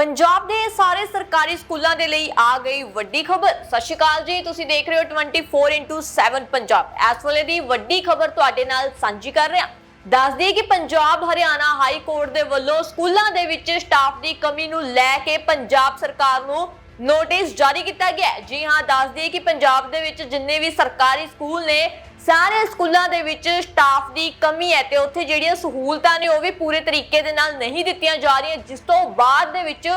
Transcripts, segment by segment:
ਪੰਜਾਬ ਦੇ ਸਾਰੇ ਸਰਕਾਰੀ ਸਕੂਲਾਂ ਦੇ ਲਈ ਆ ਗਈ ਵੱਡੀ ਖਬਰ। ਸਤਿ ਸ਼੍ਰੀ ਅਕਾਲ ਜੀ, ਤੁਸੀਂ ਦੇਖ ਰਹੇ ਹੋ 24/7 ਪੰਜਾਬ। ਇਸ ਵੇਲੇ ਦੀ ਵੱਡੀ ਖਬਰ ਤੁਹਾਡੇ ਨਾਲ ਸਾਂਝੀ ਕਰ ਰਿਹਾ। ਦੱਸ ਦਈਏ ਕਿ ਪੰਜਾਬ ਹਰਿਆਣਾ ਹਾਈ ਕੋਰਟ ਦੇ ਵੱਲੋਂ ਸਕੂਲਾਂ ਦੇ ਵਿੱਚ ਸਟਾਫ ਦੀ ਕਮੀ ਨੂੰ ਲੈ ਕੇ ਪੰਜਾਬ ਸਰਕਾਰ ਨੂੰ ਨੋਟਿਸ ਜਾਰੀ ਕੀਤਾ ਗਿਆ ਜੀ ਹਾਂ, ਦੱਸ ਦਈਏ ਕਿ ਪੰਜਾਬ ਦੇ ਵਿੱਚ ਜਿੰਨੇ ਵੀ ਸਰਕਾਰੀ ਸਕੂਲ ਨੇ ਸਾਰੇ ਸਕੂਲਾਂ ਦੇ ਵਿੱਚ ਸਟਾਫ ਦੀ ਕਮੀ ਹੈ ਤੇ ਉੱਥੇ ਜਿਹੜੀਆਂ ਸਹੂਲਤਾਂ ਨੇ ਉਹ ਵੀ ਪੂਰੇ ਤਰੀਕੇ ਦੇ ਨਾਲ ਨਹੀਂ ਦਿੱਤੀਆਂ ਜਾ ਰਹੀਆਂ, ਜਿਸ ਤੋਂ ਬਾਅਦ ਦੇ ਵਿੱਚ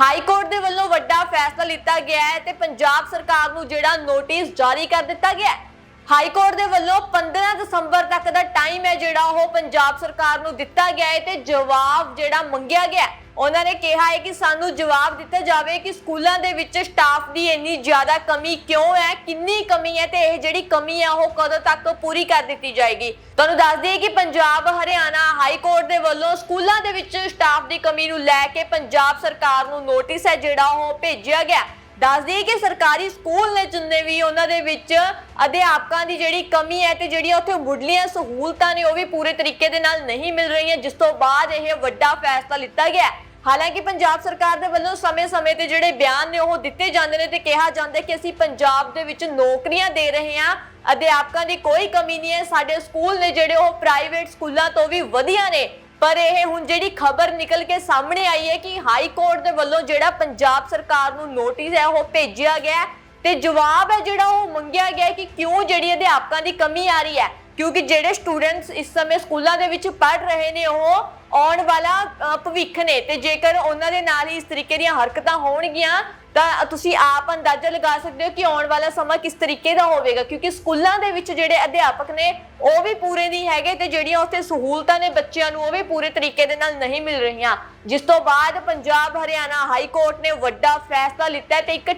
ਹਾਈ ਕੋਰਟ ਦੇ ਵੱਲੋਂ ਵੱਡਾ ਫੈਸਲਾ ਲਿੱਤਾ ਗਿਆ ਹੈ ਤੇ ਪੰਜਾਬ ਸਰਕਾਰ ਨੂੰ ਜਿਹੜਾ ਨੋਟਿਸ ਜਾਰੀ ਕਰ ਦਿੱਤਾ ਗਿਆ ਹੈ ਹਾਈ ਕੋਰਟ ਦੇ ਵੱਲੋਂ 15 ਦਸੰਬਰ ਤੱਕ ਦਾ ਟਾਈਮ ਹੈ ਜਿਹੜਾ ਉਹ ਪੰਜਾਬ ਸਰਕਾਰ ਨੂੰ ਦਿੱਤਾ ਗਿਆ ਹੈ ਤੇ ਜਵਾਬ ਜਿਹੜਾ ਮੰਗਿਆ ਗਿਆ ਹੈ। ਉਹਨਾਂ ਨੇ ਕਿਹਾ ਹੈ ਕਿ ਸਾਨੂੰ ਜਵਾਬ ਦਿੱਤਾ ਜਾਵੇ ਕਿ ਸਕੂਲਾਂ ਦੇ ਵਿੱਚ ਸਟਾਫ ਦੀ ਇੰਨੀ ਜ਼ਿਆਦਾ ਕਮੀ ਕਿਉਂ ਹੈ, ਕਿੰਨੀ ਕਮੀ ਹੈ ਤੇ ਇਹ ਜਿਹੜੀ ਕਮੀ ਹੈ ਉਹ ਕਦੋਂ ਤੱਕ ਪੂਰੀ ਕਰ ਦਿੱਤੀ ਜਾਏਗੀ। ਤੁਹਾਨੂੰ ਦੱਸ ਦਈਏ ਕਿ ਪੰਜਾਬ ਹਰਿਆਣਾ ਹਾਈ ਕੋਰਟ ਦੇ ਵੱਲੋਂ ਸਕੂਲਾਂ ਦੇ ਵਿੱਚ ਸਟਾਫ ਦੀ ਕਮੀ ਨੂੰ ਲੈ ਕੇ ਪੰਜਾਬ ਸਰਕਾਰ ਨੂੰ ਨੋਟਿਸ ਹੈ ਜਿਹੜਾ ਉਹ ਭੇਜਿਆ ਗਿਆ। ਦੱਸ ਦਈਏ ਕਿ ਸਰਕਾਰੀ ਸਕੂਲ ਨੇ ਜਿੰਨੇ ਵੀ ਉਹਨਾਂ ਦੇ ਵਿੱਚ ਅਧਿਆਪਕਾਂ ਦੀ ਜਿਹੜੀ ਕਮੀ ਹੈ ਤੇ ਜਿਹੜੀਆਂ ਉੱਥੇ ਮੁੱਢਲੀਆਂ ਸਹੂਲਤਾਂ ਨੇ ਉਹ ਵੀ ਪੂਰੇ ਤਰੀਕੇ ਦੇ ਨਾਲ ਨਹੀਂ ਮਿਲ ਰਹੀਆਂ, ਜਿਸ ਤੋਂ ਬਾਅਦ ਇਹ ਵੱਡਾ ਫੈਸਲਾ ਲਿੱਤਾ ਗਿਆ ਹਾਲਾਂਕਿ ਪੰਜਾਬ ਸਰਕਾਰ ਦੇ ਵੱਲੋਂ ਸਮੇਂ-ਸਮੇਂ ਤੇ ਜਿਹੜੇ ਬਿਆਨ ਨੇ ਉਹ ਦਿੱਤੇ ਜਾਂਦੇ ਨੇ ਤੇ ਕਿਹਾ ਜਾਂਦਾ ਕਿ ਅਸੀਂ ਪੰਜਾਬ ਦੇ ਵਿੱਚ ਨੌਕਰੀਆਂ ਦੇ ਰਹੇ ਹਾਂ, ਅਧਿਆਪਕਾਂ ਦੀ ਕੋਈ ਕਮੀ ਨਹੀਂ ਹੈ, ਸਾਡੇ ਸਕੂਲ ਨੇ ਜਿਹੜੇ ਉਹ ਪ੍ਰਾਈਵੇਟ ਸਕੂਲਾਂ ਤੋਂ ਵੀ ਵਧੀਆ ਨੇ ਪਰ ਇਹ ਹੁਣ ਜਿਹੜੀ ਖਬਰ ਨਿਕਲ ਕੇ ਸਾਹਮਣੇ ਆਈ ਹੈ ਕਿ ਹਾਈ ਕੋਰਟ ਦੇ ਵੱਲੋਂ ਜਿਹੜਾ ਪੰਜਾਬ ਸਰਕਾਰ ਨੂੰ ਨੋਟਿਸ ਹੈ, ਉਹ ਭੇਜਿਆ ਗਿਆ ਤੇ ਜਵਾਬ ਹੈ ਜਿਹੜਾ ਉਹ ਮੰਗਿਆ ਗਿਆ ਕਿ ਕਿਉਂ ਜਿਹੜੀ ਅਧਿਆਪਕਾਂ ਦੀ ਕਮੀ ਆ ਰਹੀ ਹੈ। ਕਿਉਂਕਿ ਜਿਹੜੇ ਸਟੂਡੈਂਟਸ ਇਸ ਸਮੇਂ ਸਕੂਲਾਂ ਦੇ ਵਿੱਚ ਪੜ੍ਹ ਰਹੇ ਨੇ, ਉਹ ਆਉਣ ਵਾਲਾ ਭਵਿੱਖ ਨੇ। ਤੇ ਜੇਕਰ ਉਹਨਾਂ ਦੇ ਨਾਲ ਹੀ ਇਸ ਤਰੀਕੇ ਦੀਆਂ ਹਰਕਤਾਂ ਹੋਣਗੀਆਂ, ਤਾਂ ਤੁਸੀਂ ਆਪ ਅੰਦਾਜ਼ਾ ਲਗਾ ਸਕਦੇ ਹੋ ਕਿ ਆਉਣ ਵਾਲਾ ਸਮਾਂ ਕਿਸ ਤਰੀਕੇ ਦਾ ਹੋਵੇਗਾ। ਕਿਉਂਕਿ ਸਕੂਲਾਂ ਦੇ ਵਿੱਚ ਜਿਹੜੇ ਅਧਿਆਪਕ ਨੇ, ਉਹ ਵੀ ਪੂਰੇ ਨਹੀਂ ਹੈਗੇ ਤੇ ਜਿਹੜੀਆਂ ਉੱਥੇ ਸਹੂਲਤਾਂ ਨੇ ਬੱਚਿਆਂ ਨੂੰ, ਉਹ ਵੀ ਪੂਰੇ ਤਰੀਕੇ ਦੇ ਨਾਲ ਨਹੀਂ ਮਿਲ ਰਹੀਆਂ। ਜਿਸ ਤੋਂ ਬਾਅਦ ਪੰਜਾਬ ਹਰਿਆਣਾ ਹਾਈ ਕੋਰਟ ਨੇ ਵੱਡਾ ਫੈਸਲਾ ਲਿੱਤਾ ਤੇ ਇੱਕ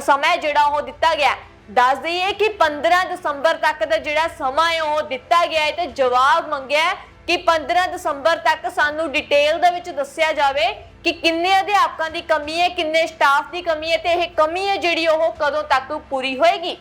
ਸਮਾਂ ਜਿਹੜਾ ਉਹ ਦਿੱਤਾ ਗਿਆ। ਦੱਸ ਦਈਏ ਕਿ 15 ਦਸੰਬਰ ਤੱਕ ਦਾ ਜਿਹੜਾ ਸਮਾਂ ਹੈ ਉਹ ਦਿੱਤਾ ਗਿਆ ਹੈ ਤੇ ਜਵਾਬ ਮੰਗਿਆ ਹੈ ਕਿ 15 ਦਸੰਬਰ ਤੱਕ ਸਾਨੂੰ ਡਿਟੇਲ ਦੇ ਵਿੱਚ ਦੱਸਿਆ ਜਾਵੇ ਕਿ ਕਿੰਨੇ ਅਧਿਆਪਕਾਂ ਦੀ ਕਮੀ ਹੈ ਕਿੰਨੇ ਸਟਾਫ ਦੀ ਕਮੀ ਹੈ ਤੇ ਇਹ ਕਮੀ ਹੈ ਜਿਹੜੀ ਉਹ ਕਦੋਂ ਤੱਕ ਪੂਰੀ ਹੋਏਗੀ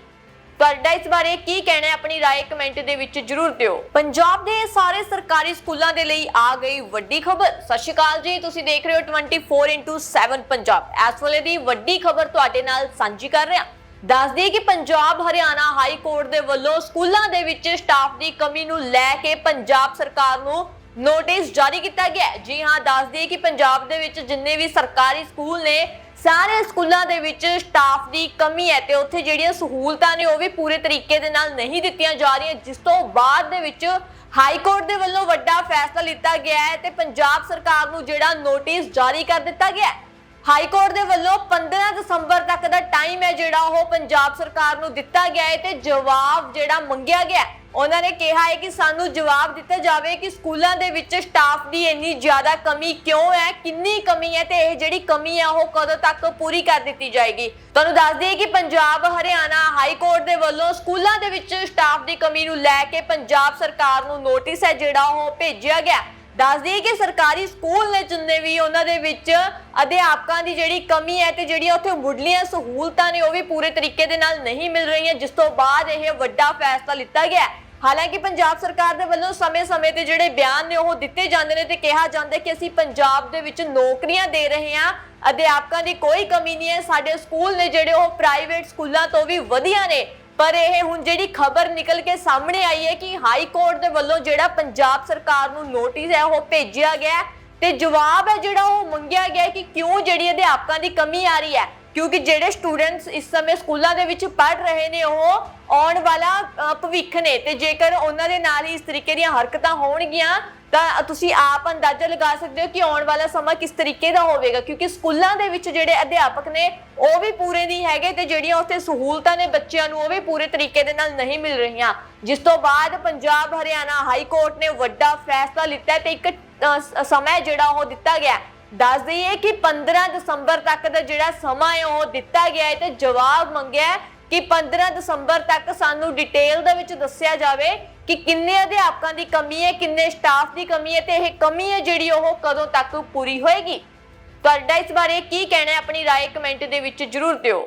ਤੁਹਾਡਾ ਇਸ ਬਾਰੇ ਕੀ ਕਹਿਣਾ ਹੈ ਆਪਣੀ رائے ਕਮੈਂਟ ਦੇ ਵਿੱਚ ਜਰੂਰ ਦਿਓ ਪੰਜਾਬ ਦੇ ਸਾਰੇ ਸਰਕਾਰੀ ਸਕੂਲਾਂ ਦੇ ਲਈ ਆ ਗਈ ਵੱਡੀ ਖਬਰ ਸਤਿ ਸ਼੍ਰੀ ਅਕਾਲ ਜੀ ਤੁਸੀਂ ਦੇਖ ਰਹੇ ਹੋ 24/7 ਪੰਜਾਬ ਇਸ ਵੇਲੇ ਦੀ ਵੱਡੀ ਖਬਰ ਤੁਹਾਡੇ ਨਾਲ ਸਾਂਝੀ ਕਰ ਰਿਹਾ ਦੱਸ ਦੱਸਦੀ ਕਿ ਪੰਜਾਬ ਹਰਿਆਣਾ ਹਾਈ ਕੋਰਟ ਦੇ ਵੱਲੋਂ ਸਕੂਲਾਂ ਦੇ ਵਿੱਚ ਸਟਾਫ ਦੀ ਕਮੀ ਨੂੰ ਲੈ ਕੇ ਪੰਜਾਬ ਸਰਕਾਰ ਨੂੰ ਨੋਟਿਸ ਜਾਰੀ ਕੀਤਾ ਗਿਆ ਜੀ ਹਾਂ, ਦੱਸਦੀ ਕਿ ਪੰਜਾਬ ਦੇ ਵਿੱਚ ਜਿੰਨੇ ਵੀ ਸਰਕਾਰੀ ਸਕੂਲ ਨੇ, ਸਾਰੇ ਸਕੂਲਾਂ ਦੇ ਵਿੱਚ ਸਟਾਫ ਦੀ ਕਮੀ ਹੈ ਤੇ ਉੱਥੇ ਜਿਹੜੀਆਂ ਸਹੂਲਤਾਂ ਨੇ ਉਹ ਵੀ ਪੂਰੇ ਤਰੀਕੇ ਦੇ ਨਾਲ ਨਹੀਂ ਦਿੱਤੀਆਂ ਜਾ ਰਹੀਆਂ, ਜਿਸ ਤੋਂ ਬਾਅਦ ਦੇ ਵਿੱਚ ਹਾਈ ਕੋਰਟ ਦੇ ਵੱਲੋਂ ਵੱਡਾ ਫੈਸਲਾ ਲਿੱਤਾ ਗਿਆ ਹੈ ਤੇ ਪੰਜਾਬ ਸਰਕਾਰ ਨੂੰ ਜਿਹੜਾ ਨੋਟਿਸ ਜਾਰੀ ਕਰ ਦਿੱਤਾ ਗਿਆ ਹੈ। ਹਾਈ ਕੋਰਟ ਦੇ ਵੱਲੋਂ 15 ਦਸੰਬਰ ਤੱਕ ਦਾ ਟਾਈਮ ਹੈ ਜਿਹੜਾ ਉਹ ਪੰਜਾਬ ਸਰਕਾਰ ਨੂੰ ਦਿੱਤਾ ਗਿਆ ਹੈ ਤੇ ਜਵਾਬ ਜਿਹੜਾ ਮੰਗਿਆ ਗਿਆ ਉਹਨਾਂ ਨੇ ਕਿਹਾ ਹੈ ਕਿ ਸਾਨੂੰ ਜਵਾਬ ਦਿੱਤਾ ਜਾਵੇ ਕਿ ਸਕੂਲਾਂ ਦੇ ਵਿੱਚ ਸਟਾਫ ਦੀ ਇੰਨੀ ਜ਼ਿਆਦਾ ਕਮੀ ਕਿਉਂ ਹੈ, ਕਿੰਨੀ ਕਮੀ ਹੈ ਤੇ ਇਹ ਜਿਹੜੀ ਕਮੀ ਹੈ ਉਹ ਕਦੋਂ ਤੱਕ ਪੂਰੀ ਕਰ ਦਿੱਤੀ ਜਾਏਗੀ। ਤੁਹਾਨੂੰ ਦੱਸ ਦਈਏ ਕਿ ਪੰਜਾਬ, ਹਰਿਆਣਾ ਹਾਈ ਕੋਰਟ ਦੇ ਵੱਲੋਂ ਸਕੂਲਾਂ ਦੇ ਵਿੱਚ ਸਟਾਫ ਦੀ ਕਮੀ ਨੂੰ ਲੈ ਕੇ ਪੰਜਾਬ ਸਰਕਾਰ ਨੂੰ ਨੋਟਿਸ ਹੈ ਜਿਹੜਾ ਉਹ ਭੇਜਿਆ ਗਿਆ ਦੱਸ ਦਈਏ ਕਿ ਸਰਕਾਰੀ ਸਕੂਲ ਨੇ ਜਿੰਨੇ ਵੀ ਉਹਨਾਂ ਦੇ ਵਿੱਚ ਅਧਿਆਪਕਾਂ ਦੀ ਜਿਹੜੀ ਕਮੀ ਹੈ ਤੇ ਜਿਹੜੀਆਂ ਉੱਥੇ ਮੁੱਢਲੀਆਂ ਸਹੂਲਤਾਂ ਨੇ ਉਹ ਵੀ ਪੂਰੇ ਤਰੀਕੇ ਦੇ ਨਾਲ ਨਹੀਂ ਮਿਲ ਰਹੀਆਂ, ਜਿਸ ਤੋਂ ਬਾਅਦ ਇਹ ਵੱਡਾ ਫੈਸਲਾ ਲਿੱਤਾ ਗਿਆ ਹਾਲਾਂਕਿ ਪੰਜਾਬ ਸਰਕਾਰ ਦੇ ਵੱਲੋਂ ਸਮੇਂ-ਸਮੇਂ ਤੇ ਜਿਹੜੇ ਬਿਆਨ ਨੇ ਉਹ ਦਿੱਤੇ ਜਾਂਦੇ ਨੇ ਤੇ ਕਿਹਾ ਜਾਂਦਾ ਕਿ ਅਸੀਂ ਪੰਜਾਬ ਦੇ ਵਿੱਚ ਨੌਕਰੀਆਂ ਦੇ ਰਹੇ ਹਾਂ, ਅਧਿਆਪਕਾਂ ਦੀ ਕੋਈ ਕਮੀ ਨਹੀਂ ਹੈ, ਸਾਡੇ ਸਕੂਲ ਨੇ ਜਿਹੜੇ ਉਹ ਪ੍ਰਾਈਵੇਟ ਸਕੂਲਾਂ ਤੋਂ ਵੀ ਵਧੀਆ ਨੇ। ਪਰ ਇਹ ਹੁਣ ਜਿਹੜੀ ਖਬਰ ਨਿਕਲ ਕੇ ਸਾਹਮਣੇ ਆਈ ਹੈ ਕਿ ਹਾਈ ਕੋਰਟ ਦੇ ਵੱਲੋਂ ਜਿਹੜਾ ਪੰਜਾਬ ਸਰਕਾਰ ਨੂੰ ਨੋਟਿਸ ਹੈ, ਉਹ ਭੇਜਿਆ ਗਿਆ ਤੇ ਜਵਾਬ ਹੈ ਜਿਹੜਾ ਉਹ ਮੰਗਿਆ ਗਿਆ ਕਿ ਕਿਉਂ ਜਿਹੜੀ ਅਧਿਆਪਕਾਂ ਦੀ ਕਮੀ ਆ ਰਹੀ ਹੈ। ਕਿਉਂਕਿ ਜਿਹੜੇ ਸਟੂਡੈਂਟਸ ਇਸ ਸਮੇਂ ਸਕੂਲਾਂ ਦੇ ਵਿੱਚ ਪੜ੍ਹ ਰਹੇ ਨੇ, ਉਹ ਆਉਣ ਵਾਲਾ ਭਵਿੱਖ ਨੇ। ਤੇ ਜੇਕਰ ਉਹਨਾਂ ਦੇ ਨਾਲ ਹੀ ਇਸ ਤਰੀਕੇ ਦੀਆਂ ਹਰਕਤਾਂ ਹੋਣਗੀਆਂ, ਤਾਂ ਤੁਸੀਂ ਆਪ ਅੰਦਾਜ਼ਾ ਲਗਾ ਸਕਦੇ ਹੋ ਕਿ ਆਉਣ ਵਾਲਾ ਸਮਾਂ ਕਿਸ ਤਰੀਕੇ ਦਾ ਹੋਵੇਗਾ। ਕਿਉਂਕਿ ਸਕੂਲਾਂ ਦੇ ਵਿੱਚ ਜਿਹੜੇ ਅਧਿਆਪਕ ਨੇ, ਉਹ ਵੀ ਪੂਰੇ ਨਹੀਂ ਹੈਗੇ ਤੇ ਜਿਹੜੀਆਂ ਉੱਥੇ ਸਹੂਲਤਾਂ ਨੇ ਬੱਚਿਆਂ ਨੂੰ, ਉਹ ਵੀ ਪੂਰੇ ਤਰੀਕੇ ਦੇ ਨਾਲ ਨਹੀਂ ਮਿਲ ਰਹੀਆਂ। ਜਿਸ ਤੋਂ ਬਾਅਦ ਪੰਜਾਬ ਹਰਿਆਣਾ ਹਾਈ ਕੋਰਟ ਨੇ ਵੱਡਾ ਫੈਸਲਾ ਲਿੱਤਾ ਹੈ ਤੇ ਇੱਕ ਸਮਾਂ ਜਿਹੜਾ ਉਹ ਦਿੱਤਾ ਗਿਆ ਦੱਸ ਦਈਏ ਕਿ 15 ਦਸੰਬਰ ਤੱਕ ਦਾ ਜਿਹੜਾ ਸਮਾਂ ਹੈ ਉਹ ਦਿੱਤਾ ਗਿਆ ਹੈ ਤੇ ਜਵਾਬ ਮੰਗਿਆ ਹੈ ਕਿ 15 ਦਸੰਬਰ ਤੱਕ ਸਾਨੂੰ ਡਿਟੇਲ ਦੇ ਵਿੱਚ ਦੱਸਿਆ ਜਾਵੇ ਕਿ ਕਿੰਨੇ ਅਧਿਆਪਕਾਂ ਦੀ ਕਮੀ ਹੈ ਕਿੰਨੇ ਸਟਾਫ ਦੀ ਕਮੀ ਹੈ ਤੇ ਇਹ ਕਮੀ ਹੈ ਜਿਹੜੀ ਉਹ ਕਦੋਂ ਤੱਕ ਪੂਰੀ ਹੋਏਗੀ ਤੁਹਾਡਾ ਇਸ ਬਾਰੇ ਕੀ ਕਹਿਣਾ ਹੈ ਆਪਣੀ رائے ਕਮੈਂਟ ਦੇ ਵਿੱਚ ਜਰੂਰ ਦਿਓ